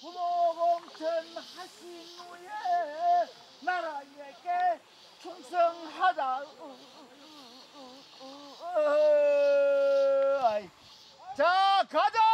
부모공천 하신 후에 나라에게 충성하라 어, 어, 어, 자 가자!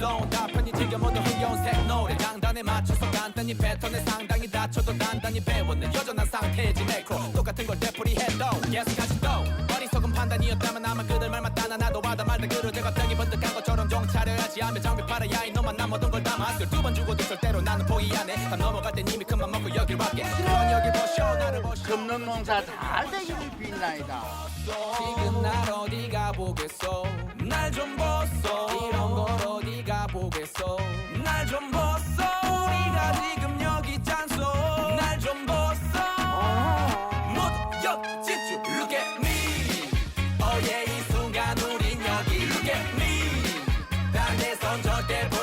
여기로 페이스온 다 편히 즐겨 모두 흥겨운 색 노래. 장단에 맞춰서 간단히 패턴에 상당히 다쳐도 단단히 배웠는 여전한 상태지 매크로 똑같은 걸 되풀이해도 계속하지 또 어리석은 판단이었다면 아마 그들 말만 따나 나도 받아 말다 그러제 갑자기 번뜩한 것처럼 정차려야지 하며 장비 팔아야 이 놈만 나 모든 걸 담아 두번 주고도 절대로 나는 포기 안해. 다 넘어갈 땐 이미 큰맘 먹고 여길 밖에 그럼 여기 보쇼 나를 보쇼 금는 농사 잘 되기를 빈나이다. 지금 날 어디 가보겠어? 날좀 보소 이런 걸 어디 가 보겠어. 날좀 보소 우리가 지금 여기 있잖소. 날좀 보소 모두 여기 집중 Look at me. 어예 이 순간 우린 여기. Look at me. 딴 데선 절대 볼